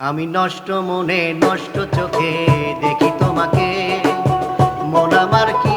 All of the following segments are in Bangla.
আমি নষ্ট মনে নষ্ট চোখে দেখি তোমাকে। মন আমার কি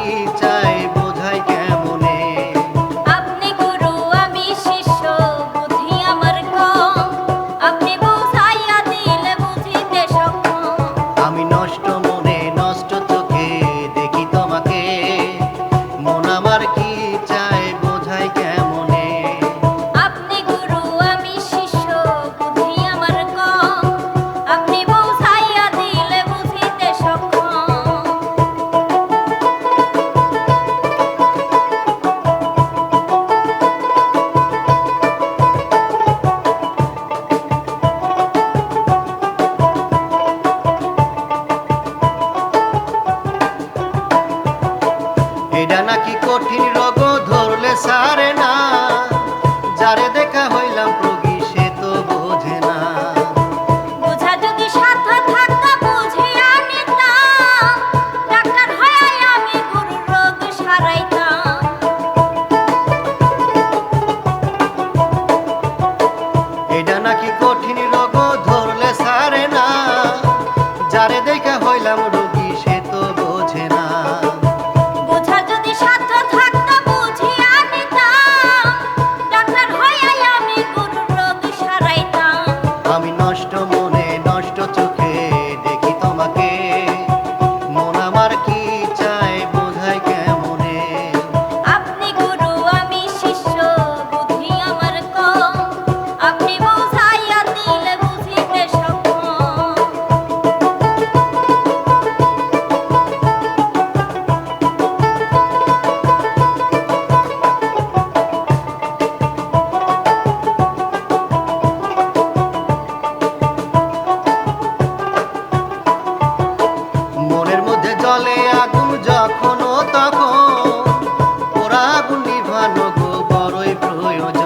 নাকি কঠিন রোগ ধরলে সারে না? যারে দেখা হইলাম প্রগী সে তো বোঝে না। এটা নাকি কঠিন রোগ ধরলে সারে না? যারে দেখা হইলাম জলে আগুন যখন তখন ওরা গুলি ভালো গো বড়ই প্রয়োজন।